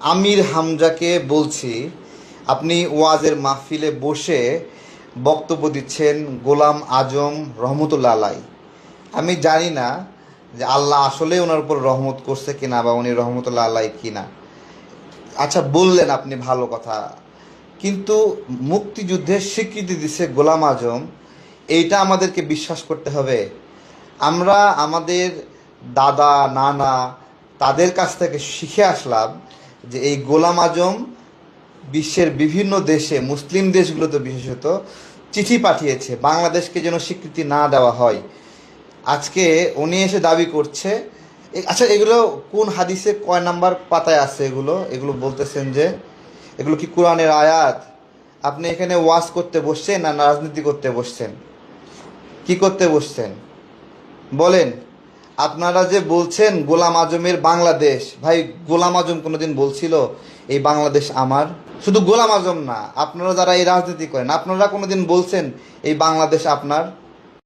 আমির হামজাকে বলছি, আপনি ওয়াজের মাহফিলে বসে বক্তব্য দিচ্ছেন গোলাম আজম রহমতুল্লাহ আলাই। আমি জানি না যে আল্লাহ আসলে ওনার উপর রহমত করছে কিনা বা উনি রহমতুল্লাহ আলাই কিনা। আচ্ছা বললেন আপনি ভালো কথা, কিন্তু মুক্তিযুদ্ধের স্বীকৃতি দিছে গোলাম আজম, এইটা আমাদেরকে বিশ্বাস করতে হবে। আমরা আমাদের দাদা, নানা, তাদের কাছ থেকে শিখে আসলাম যে এই গোলাম আজম বিশ্বের বিভিন্ন দেশে, মুসলিম দেশগুলোতে বিশেষত, চিঠি পাঠিয়েছে, বাংলাদেশকে যেন স্বীকৃতি না দেওয়া হয়। আজকে উনি এসে দাবি করছে আচ্ছা এগুলো কোন হাদিসে কয় নাম্বার পাতায় আছে এগুলো? এগুলো বলতেছেন যে, এগুলো কি কোরআনের আয়াত? আপনি এখানে ওয়াজ করতে বসছেন না রাজনীতি করতে বসছেন? কি করতে বসছেন? বলেন। আপনারা যে বলছেন গোলাম আজমের বাংলাদেশ, ভাই, গোলাম আজম কোনোদিন বলছিল, এই বাংলাদেশ আমার শুধু গোলাম আজম না, আপনারা যারা এই রাজনীতি করেন, আপনারা কোনোদিন বলছেন, এই বাংলাদেশ আপনার